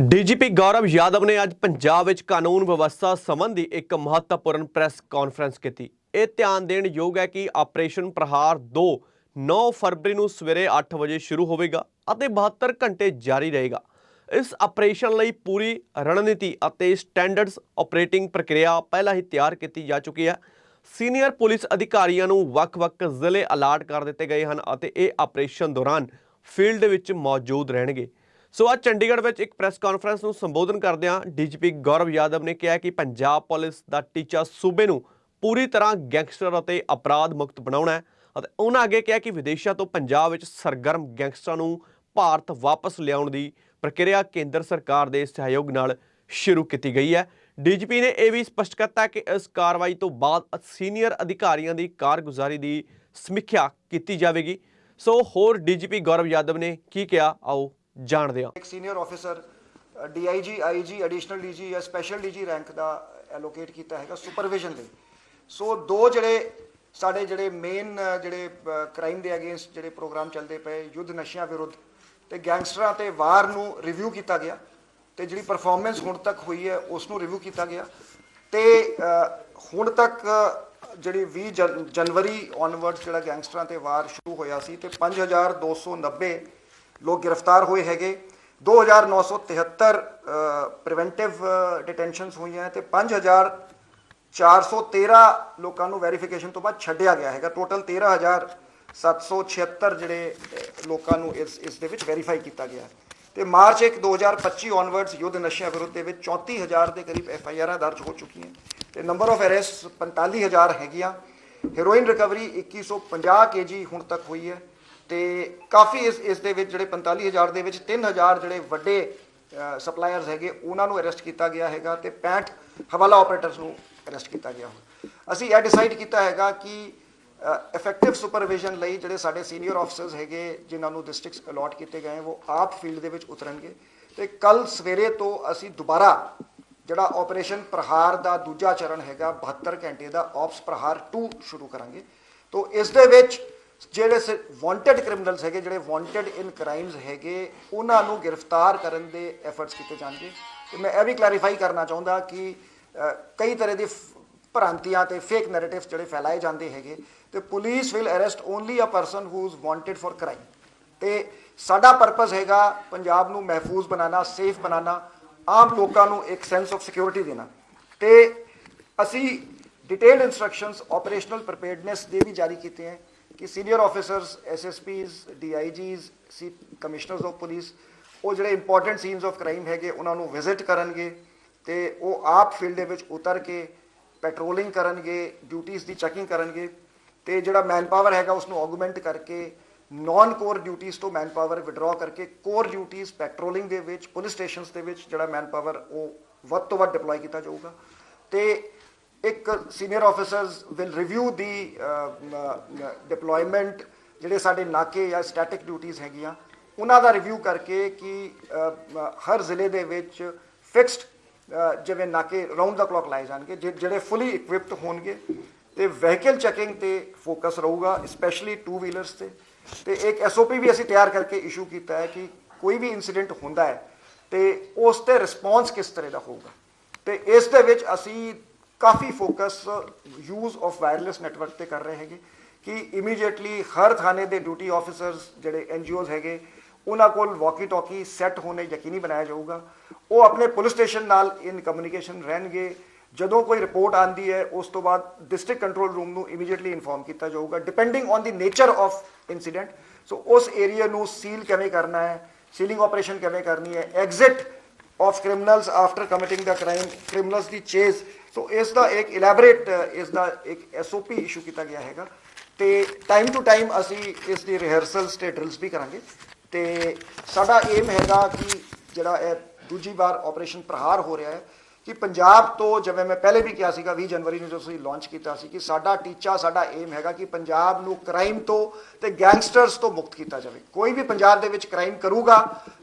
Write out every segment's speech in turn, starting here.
DGP ਗੌਰਵ ਯਾਦਵ ਨੇ ਅੱਜ ਪੰਜਾਬ ਵਿੱਚ ਕਾਨੂੰਨ ਵਿਵਸਥਾ ਸੰਬੰਧੀ ਇੱਕ ਮਹੱਤਵਪੂਰਨ ਪ੍ਰੈਸ ਕਾਨਫਰੰਸ ਕੀਤੀ। ਇਹ ਧਿਆਨ ਦੇਣ ਯੋਗ ਹੈ ਕਿ ਆਪਰੇਸ਼ਨ ਪ੍ਰਹਾਰ 2 9 ਫਰਵਰੀ ਨੂੰ ਸਵੇਰੇ 8 ਵਜੇ ਸ਼ੁਰੂ ਹੋਵੇਗਾ ਅਤੇ 72 ਘੰਟੇ ਜਾਰੀ ਰਹੇਗਾ। ਇਸ ਆਪਰੇਸ਼ਨ ਲਈ ਪੂਰੀ ਰਣਨੀਤੀ ਅਤੇ ਸਟੈਂਡਰਡਸ ਆਪਰੇਟਿੰਗ ਪ੍ਰਕਿਰਿਆ ਪਹਿਲਾਂ ਹੀ ਤਿਆਰ ਕੀਤੀ ਜਾ ਚੁੱਕੀ ਹੈ। ਸੀਨੀਅਰ ਪੁਲਿਸ ਅਧਿਕਾਰੀਆਂ ਨੂੰ ਵੱਖ-ਵੱਖ ਜ਼ਿਲ੍ਹੇ ਅਲਾਟ ਕਰ ਦਿੱਤੇ ਗਏ ਹਨ ਅਤੇ ਇਹ ਆਪਰੇਸ਼ਨ ਦੌਰਾਨ ਫੀਲਡ ਵਿੱਚ ਮੌਜੂਦ ਰਹਿਣਗੇ। ਸੋ ਅੱਜ ਚੰਡੀਗੜ੍ਹ ਵਿੱਚ ਇੱਕ ਪ੍ਰੈਸ ਕਾਨਫਰੰਸ ਨੂੰ ਸੰਬੋਧਨ ਕਰਦਿਆਂ ਡੀਜੀਪੀ ਗੌਰਵ ਯਾਦਵ ਨੇ ਕਿਹਾ ਕਿ ਪੰਜਾਬ ਪੁਲਿਸ ਦਾ ਟੀਚਾ ਸੂਬੇ ਨੂੰ ਪੂਰੀ ਤਰ੍ਹਾਂ ਗੈਂਗਸਟਰ ਅਤੇ ਅਪਰਾਧ ਮੁਕਤ ਬਣਾਉਣਾ ਹੈ ਅਤੇ ਉਹਨਾਂ ਅੱਗੇ ਕਿਹਾ ਕਿ ਵਿਦੇਸ਼ਾਂ ਤੋਂ ਪੰਜਾਬ ਵਿੱਚ ਸਰਗਰਮ ਗੈਂਗਸਟਰਾਂ ਨੂੰ ਭਾਰਤ ਵਾਪਸ ਲਿਆਉਣ ਦੀ ਪ੍ਰਕਿਰਿਆ ਕੇਂਦਰ ਸਰਕਾਰ ਦੇ ਸਹਿਯੋਗ ਨਾਲ ਸ਼ੁਰੂ ਕੀਤੀ ਗਈ ਹੈ। ਡੀਜੀਪੀ ਨੇ ਇਹ ਵੀ ਸਪਸ਼ਟ ਕਰਤਾ ਕਿ ਇਸ ਕਾਰਵਾਈ ਤੋਂ ਬਾਅਦ ਸੀਨੀਅਰ ਅਧਿਕਾਰੀਆਂ ਦੀ ਕਾਰਗੁਜ਼ਾਰੀ ਦੀ ਸਮੀਖਿਆ ਕੀਤੀ ਜਾਵੇਗੀ। ਸੋ ਹੋਰ ਡੀਜੀਪੀ ਗੌਰਵ ਯਾਦਵ ਨੇ ਕੀ ਕਿਹਾ? ਆਓ ਜਾਣਦੇ ਹਾਂ। ਇੱਕ senior officer DIG IG additional DG ਜਾਂ ਸਪੈਸ਼ਲ ਡੀਜੀ ਰੈਂਕ ਦਾ ਐਲੋਕੇਟ ਕੀਤਾ ਹੈਗਾ ਸੁਪਰਵਿਜ਼ਨ ਦੇ ਸੋ ਦੋ ਜਿਹੜੇ ਸਾਡੇ ਜਿਹੜੇ ਮੇਨ ਜਿਹੜੇ ਕ੍ਰਾਈਮ ਦੇ ਅਗੇਂਸਟ ਜਿਹੜੇ ਪ੍ਰੋਗਰਾਮ ਚੱਲਦੇ ਪਏ, ਯੁੱਧ ਨਸ਼ਿਆਂ ਵਿਰੁੱਧ ਤੇ ਗੈਂਗਸਟਰਾਂ ਤੇ ਵਾਰ ਨੂੰ ਰਿਵਿਊ ਕੀਤਾ ਗਿਆ ਤੇ ਜਿਹੜੀ ਪਰਫਾਰਮੈਂਸ ਹੁਣ ਤੱਕ ਹੋਈ ਹੈ ਉਸ ਨੂੰ ਰਿਵਿਊ ਕੀਤਾ ਗਿਆ ਤੇ ਹੁਣ ਤੱਕ ਜਿਹੜੀ 20 ਜਨ- ਜਨਵਰੀ ਔਨਵਰਡ ਜਿਹੜਾ ਗੈਂਗਸਟਰਾਂ ਤੇ ਵਾਰ ਸ਼ੁਰੂ ਹੋਇਆ ਸੀ ਤੇ 5290 ਲੋਕ ਗ੍ਰਿਫਤਾਰ ਹੋਏ ਹੈਗੇ 2973 ਪ੍ਰੀਵੈਂਟਿਵ ਡਿਟੈਂਸ਼ਨਸ ਹੋਈਆਂ ਤੇ 5413 ਲੋਕਾਂ ਨੂੰ ਵੈਰੀਫਿਕੇਸ਼ਨ ਤੋਂ ਬਾਅਦ ਛੱਡਿਆ ਗਿਆ ਹੈਗਾ ਟੋਟਲ 13776 ਜਿਹੜੇ ਲੋਕਾਂ ਨੂੰ ਇਸ ਇਸ ਦੇ ਵਿੱਚ ਵੈਰੀਫਾਈ ਕੀਤਾ ਗਿਆ ਹੈ। ਤੇ ਮਾਰਚ 1 2025 ਔਨਵਰਡਸ ਯੁੱਧ ਨਸ਼ਿਆਂ ਵਿਰੁੱਧ ਦੇ ਵਿੱਚ 34000 ਦੇ ਕਰੀਬ ਐਫ ਆਈ ਆਰਾਂ ਦਰਜ ਹੋ ਚੁੱਕੀਆਂ ਤੇ ਨੰਬਰ ਆਫ ਅਰੈਸਟ 45000 ਹੈਗੀਆਂ ਹੈਰੋਇਨ ਰਿਕਵਰੀ 2150 ਕੇਜੀ ਹੁਣ ਤੱਕ ਹੋਈ ਹੈ ਤੇ ਕਾਫੀ ਇਸ ਇਸ ਦੇ ਵਿੱਚ ਜਿਹੜੇ 45000 ਦੇ ਵਿੱਚ 3000 ਜਿਹੜੇ ਵੱਡੇ ਸਪਲਾਇਰਸ ਹੈਗੇ, ਉਹਨਾਂ ਨੂੰ ਅਰੈਸਟ ਕੀਤਾ ਗਿਆ ਹੈਗਾ ਤੇ 65 ਹਵਾਲਾ ਆਪਰੇਟਰਸ ਨੂੰ ਅਰੈਸਟ ਕੀਤਾ ਗਿਆ ਅਸੀਂ ਇਹ ਡਿਸਾਈਡ ਕੀਤਾ ਹੈਗਾ ਕਿ ਇਫੈਕਟਿਵ ਸੁਪਰਵਿਜ਼ਨ ਲਈ ਜਿਹੜੇ ਸਾਡੇ ਸੀਨੀਅਰ ਆਫੀਸਰਸ ਹੈਗੇ, ਜਿਨ੍ਹਾਂ ਨੂੰ ਡਿਸਟ੍ਰਿਕਟਸ ਅਲਾਟ ਕੀਤੇ ਗਏ ਉਹ ਆਪ ਫੀਲਡ ਦੇ ਵਿੱਚ ਉਤਰਨਗੇ। ਤੇ ਕੱਲ ਸਵੇਰੇ ਤੋਂ ਅਸੀਂ ਦੁਬਾਰਾ ਜਿਹੜਾ ਆਪਰੇਸ਼ਨ ਪ੍ਰਹਾਰ ਦਾ ਦੂਜਾ ਚਰਨ ਹੈਗਾ 72 ਘੰਟੇ ਦਾ ਆਪਸ ਪ੍ਰਹਾਰ 2 ਸ਼ੁਰੂ ਕਰਾਂਗੇ। ਤੋਂ ਇਸ ਦੇ ਵਿੱਚ ਜਿਹੜੇ ਵਾਂਟਡ ਕ੍ਰਿਮੀਨਲਸ ਹੈਗੇ, ਜਿਹੜੇ ਵਾਂਟਡ ਇਨ ਕ੍ਰਾਈਮਸ ਹੈਗੇ, ਉਹਨਾਂ ਨੂੰ ਗ੍ਰਿਫਤਾਰ ਕਰਨ ਦੇ ਐਫਰਟਸ ਕੀਤੇ ਜਾਣਗੇ। ਤੇ ਮੈਂ ਇਹ ਵੀ ਕਲੈਰੀਫਾਈ ਕਰਨਾ ਚਾਹੁੰਦਾ ਕਿ ਕਈ ਤਰ੍ਹਾਂ ਦੀ ਫ- ਭ੍ਰਾਂਤੀਆਂ ਤੇ ਫੇਕ ਨੈਰੇਟਿਵਸ ਜਿਹੜੇ ਫੈਲਾਏ ਜਾਂਦੇ ਹੈਗੇ, ਤੇ police will arrest only a person who is wanted for crime ਤੇ ਸਾਡਾ ਪਰਪਸ ਹੈਗਾ ਪੰਜਾਬ ਨੂੰ ਮਹਿਫੂਜ਼ ਬਣਾਉਣਾ ਸੇਫ ਬਣਾਉਣਾ, ਆਮ ਲੋਕਾਂ ਨੂੰ ਇੱਕ ਸੈਂਸ ਆਫ ਸਿਕਿਉਰਿਟੀ ਦੇਣਾ। ਤੇ ਅਸੀਂ ਡਿਟੇਲਡ ਇਨਸਟਰਕਸ਼ਨਸ ਆਪਰੇਸ਼ਨਲ ਪ੍ਰੀਪੇਅਰਡਨੈਸ ਦੇ ਵੀ ਜਾਰੀ ਕੀਤੇ ਹਨ ਕਿ senior officers SSPs DIGs C commissioners of police ਉਹ ਜਿਹੜੇ ਇੰਪੋਰਟੈਂਟ ਸੀਨਸ ਆਫ ਕ੍ਰਾਈਮ ਹੈਗੇ, ਉਹਨਾਂ ਨੂੰ ਵਿਜ਼ਿਟ ਕਰਨਗੇ ਤੇ ਉਹ ਆਪ ਫੀਲਡ ਦੇ ਵਿੱਚ ਉਤਰ ਕੇ ਪੈਟਰੋਲਿੰਗ ਕਰਨਗੇ ਡਿਊਟੀਆਂ ਦੀ ਚੈਕਿੰਗ ਕਰਨਗੇ ਤੇ ਜਿਹੜਾ ਮੈਨ ਪਾਵਰ ਹੈਗਾ ਉਸ ਨੂੰ ਆਗੂਮੈਂਟ ਕਰਕੇ ਨਾਨ ਕੋਰ ਡਿਊਟੀਆਂ ਤੋਂ ਮੈਨ ਪਾਵਰ ਵਿਡਰਾ ਕਰਕੇ ਕੋਰ ਡਿਊਟੀਆਂ ਪੈਟਰੋਲਿੰਗ ਦੇ ਵਿੱਚ ਪੁਲਿਸ ਸਟੇਸ਼ਨਸ ਦੇ ਵਿੱਚ ਜਿਹੜਾ ਮੈਨ ਪਾਵਰ ਉਹ ਵੱਧ ਤੋਂ ਵੱਧ ਡਿਪਲੋਏ ਕੀਤਾ ਜਾਊਗਾ ਤੇ ਇੱਕ senior officers will review the deployment ਜਿਹੜੇ ਸਾਡੇ ਨਾਕੇ ਜਾਂ ਸਟੈਟਿਕ ਡਿਊਟੀਆਂ ਹੈਗੀਆਂ, ਉਹਨਾਂ ਦਾ ਰਿਵਿਊ ਕਰਕੇ ਕਿ ਹਰ ਜ਼ਿਲ੍ਹੇ ਦੇ ਵਿੱਚ ਫਿਕਸਡ ਜਿਵੇਂ ਨਾਕੇ ਰਾਉਂਡ ਦਾ ਕਲੌਕ ਲਾਏ ਜਾਣਗੇ, ਜਿ- ਜਿਹੜੇ ਫੁੱਲੀ ਇਕਵਿਪਡ ਹੋਣਗੇ, ਤੇ ਵਹੀਕਲ ਚੈਕਿੰਗ ਤੇ ਫੋਕਸ ਰਹੂਗਾ ਸਪੈਸ਼ਲੀ ਟੂ ਵੀਲਰਸ ਤੇ। ਤੇ ਇੱਕ ਐਸਓਪੀ ਵੀ ਅਸੀਂ ਤਿਆਰ ਕਰਕੇ ਇਸ਼ੂ ਕੀਤਾ ਹੈ ਕਿ ਕੋਈ ਵੀ ਇਨਸੀਡੈਂਟ ਹੁੰਦਾ ਹੈ, ਤੇ ਉਸ ਤੇ ਰਿਸਪੌਂਸ ਕਿਸ ਤਰ੍ਹਾਂ ਦਾ ਹੋਊਗਾ। ਤੇ ਇਸ ਦੇ ਵਿੱਚ ਅਸੀਂ ਕਾਫੀ focus use of wireless network ਤੇ ਕਰ ਰਹੇ ਹੈਗੇ ਕਿ ਇਮੀਡੀਏਟਲੀ ਹਰ ਥਾਣੇ ਦੇ ਡਿਊਟੀ ਆਫੀਸਰਸ ਜਿਹੜੇ ਐਨਜੀਓਜ਼ ਹੈਗੇ, ਉਹਨਾਂ ਕੋਲ ਵਾਕੀ ਟਾਕੀ ਸੈੱਟ ਹੋਣੇ ਯਕੀਨੀ ਬਣਾਇਆ ਜਾਊਗਾ। ਉਹ ਆਪਣੇ ਪੁਲਿਸ ਸਟੇਸ਼ਨ ਨਾਲ ਇਨ ਕਮਿਊਨੀਕੇਸ਼ਨ ਰਹਿਣਗੇ। ਜਦੋਂ ਕੋਈ ਰਿਪੋਰਟ ਆਂਦੀ ਹੈ, ਉਸ ਤੋਂ ਬਾਅਦ ਡਿਸਟ੍ਰਿਕਟ ਕੰਟਰੋਲ ਰੂਮ ਨੂੰ ਇਮੀਡੀਏਟਲੀ ਇਨਫੋਰਮ ਕੀਤਾ ਜਾਊਗਾ depending on the nature of incident so ਉਸ ਏਰੀਆ ਨੂੰ ਸੀਲ ਕਿਵੇਂ ਕਰਨਾ ਹੈ ਸੀਲਿੰਗ ਆਪਰੇਸ਼ਨ ਕਿਵੇਂ ਕਰਨੀ ਹੈ exit of criminals after committing the crime criminals the chase so ਇਸ ਦਾ ਇੱਕ ਇਲੈਬੋਰੇਟ ਇਸ ਦਾ ਇੱਕ ਐਸਓਪੀ ਇਸ਼ੂ ਕੀਤਾ ਗਿਆ ਹੈਗਾ। ਤੇ ਟਾਈਮ ਟੂ ਟਾਈਮ ਅਸੀਂ ਇਸ ਦੀ ਰਿਹਰਸਲਸ ਤੇ ਡਰਿਲਸ ਵੀ ਕਰਾਂਗੇ। ਤੇ ਸਾਡਾ ਏਮ ਹੈਗਾ ਕਿ ਜਿਹੜਾ ਇਹ ਦੂਜੀ ਵਾਰ ਆਪਰੇਸ਼ਨ ਪ੍ਰਹਾਰ ਹੋ ਰਿਹਾ ਹੈ ਕਿ ਪੰਜਾਬ ਤੋਂ ਜਿਵੇਂ ਮੈਂ ਪਹਿਲੇ ਵੀ ਕਿਹਾ ਸੀਗਾ 20 ਜਨਵਰੀ ਨੂੰ ਜਦੋਂ ਅਸੀਂ ਲਾਂਚ ਕੀਤਾ ਸੀ ਕਿ ਸਾਡਾ ਟੀਚਾ, ਸਾਡਾ ਏਮ ਹੈਗਾ ਕਿ ਪੰਜਾਬ ਨੂੰ ਕ੍ਰਾਈਮ ਤੋਂ ਤੇ ਗੈਂਗਸਟਰਸ ਤੋਂ ਮੁਕਤ ਕੀਤਾ ਜਾਵੇ। ਕੋਈ ਵੀ ਪੰਜਾਬ ਦੇ ਵਿੱਚ ਕ੍ਰਾਈਮ ਕਰੂਗਾ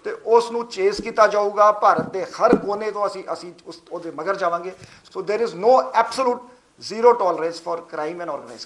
ਤੇ ਉਸ ਨੂੰ ਚੇਸ ਕੀਤਾ ਜਾਊਗਾ, ਭਾਰਤ ਦੇ ਹਰ ਕੋਨੇ ਤੋਂ ਅਸੀਂ ਅਸੀਂ ਉਸ ਉਹਦੇ ਮਗਰ ਜਾਵਾਂਗੇ। So there is no absolute zero tolerance for crime and organised